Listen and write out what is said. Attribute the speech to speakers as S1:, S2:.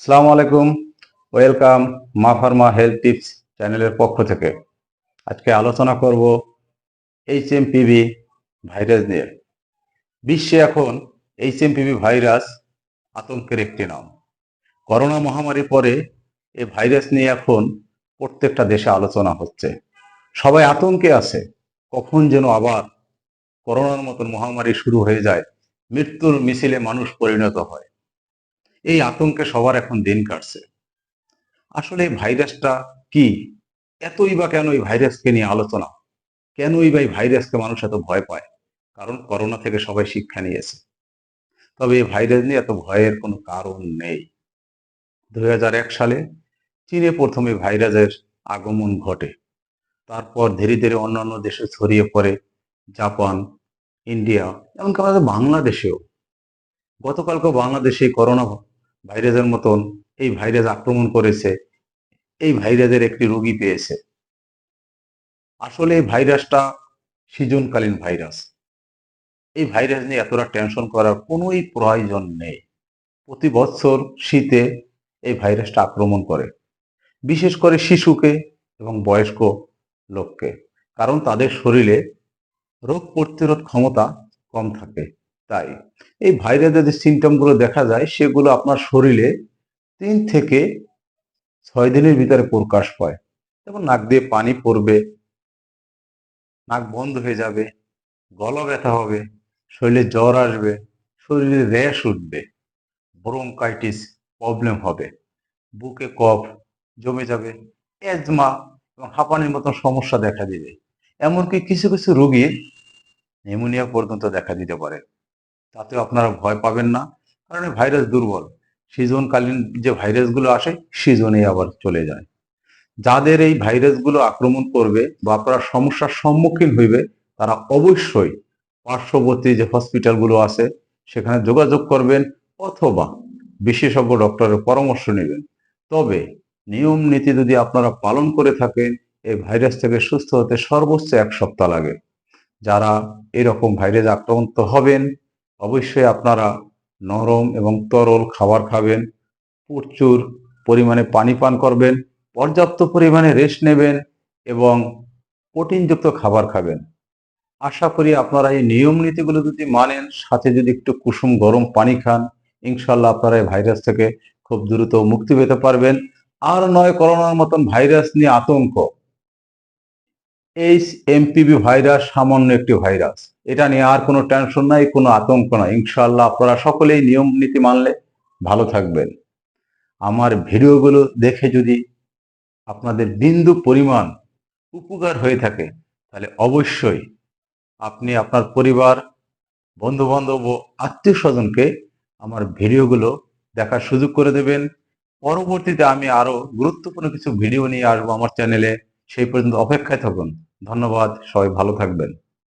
S1: আসসালামু আলাইকুম। ওয়েলকাম মা ফার্মা হেলথ টিপস চ্যানেলের পক্ষ থেকে। আজকে আলোচনা করব এইচ এম পিভি ভাইরাস নিয়ে। বিশ্বে এখন এইচ এম পিভি ভাইরাস আতঙ্কের একটি নাম। করোনা মহামারীর পরে এই ভাইরাস নিয়ে এখন প্রত্যেকটা দেশে আলোচনা হচ্ছে। সবাই আতঙ্কে আছে, কখন যেন আবার করোনার মতন মহামারী শুরু হয়ে যায়, মৃত্যুর মিছিলে মানুষ পরিণত হয়। এই আতঙ্কে সবার এখন দিন কাটছে। আসলে এই ভাইরাসটা কি? এতই বা কেন এই ভাইরাসকে নিয়ে আলোচনা? কেনই বা এই ভাইরাসকে মানুষ এত ভয় পায়? কারণ করোনা থেকে সবাই শিক্ষা নিয়েছে। তবে এই ভাইরাস নিয়ে এত ভয়ের কোনো কারণ নেই। দু হাজার এক সালে চীনে প্রথমে ভাইরাসের আগমন ঘটে। তারপর ধীরে ধীরে অন্যান্য দেশে ছড়িয়ে পড়ে জাপান, ইন্ডিয়া, এমনকি আমাদের বাংলাদেশেও। গতকালকে বাংলাদেশে করোনা ভাইরাসের মতন এই ভাইরাস আক্রমণ করেছে, এই ভাইরাসের একটি রোগী পেয়েছে। আসলে এই ভাইরাসটা সিজনকালীন ভাইরাস। এই ভাইরাস নিয়ে এতটা টেনশন করার কোনোই প্রয়োজন নেই। প্রতি বছর শীতে এই ভাইরাসটা আক্রমণ করে, বিশেষ করে শিশুকে এবং বয়স্ক লোককে, কারণ তাদের শরীরে রোগ প্রতিরোধ ক্ষমতা কম থাকে। তাই। এই ভাইরাসের যে সিমটমগুলো দেখা যায়, সেগুলো আপনার শরীরে তিন থেকে ছয় দিনের ভিতরে প্রকাশ পায়। যেমন নাক দিয়ে পানি পড়বে, নাক বন্ধ হয়ে যাবে, গলা ব্যথা হবে, শরীরে জ্বর আসবে, শরীরে র্যাশ উঠবে, ব্রোঙ্কাইটিস প্রবলেম হবে, বুকে কফ জমে যাবে এজমা এবং হাঁপানির মতন সমস্যা দেখা দিবে। এমনকি কিছু কিছু রোগীর নিউমোনিয়া পর্যন্ত দেখা দিতে পারে। তাতেও আপনারা ভয় পাবেন না। কারণ ভাইরাস দুর্বল। সিজনকালীন যে ভাইরাসগুলো আসে সিজনেই আবার চলে যায়। যাদের এই ভাইরাসগুলো আক্রমণ করবে বা আপনারা সমস্যার সম্মুখীন হইবে, তারা অবশ্যই পার্শ্ববর্তী যে হসপিটালগুলো আছে, সেখানে যোগাযোগ করবেন অথবা বিশেষজ্ঞ ডক্টরের পরামর্শ নেবেন। তবে নিয়ম নীতি যদি আপনারা পালন করে থাকেন, এই ভাইরাস থেকে সুস্থ হতে সর্বোচ্চ এক সপ্তাহ লাগে। যারা এরকম ভাইরাস আক্রান্ত হবেন অবশ্যই আপনারা নরম এবং তরল খাবার খাবেন, প্রচুর পরিমাণে পানি পান করবেন, পর্যাপ্ত পরিমাণে রেস্ট নেবেন এবং প্রোটিনযুক্ত খাবার খাবেন। আশা করি আপনারা এই নিয়ম নীতিগুলো যদি মানেন, সাথে যদি একটু কুসুম গরম পানি খান ইনশাল্লাহ আপনারা এই ভাইরাস থেকে খুব দ্রুত মুক্তি পেতে পারবেন। আর নয়, করোনার মতন ভাইরাস নিয়ে আতঙ্ক। এইচ এমপিভি ভাইরাস সামান্য একটি ভাইরাস এটা নিয়ে আর কোনো টেনশন নাই, কোনো আতঙ্ক নাই। ইনশাল্লাহ আপনারা সকলেই নিয়ম নীতি মানলে ভালো থাকবেন। আমার ভিডিওগুলো দেখে যদি আপনাদের বিন্দু পরিমাণ উপকার হয়ে থাকে, তাহলে অবশ্যই আপনি আপনার পরিবার বন্ধু বান্ধব ও আত্মীয় স্বজনকে আমার ভিডিওগুলো দেখার সুযোগ করে দেবেন। পরবর্তীতে আমি আরও গুরুত্বপূর্ণ কিছু ভিডিও নিয়ে আসব আমার চ্যানেলে সেই পর্যন্ত অপেক্ষায় থাকুন। ধন্যবাদ সবাই ভালো থাকবেন।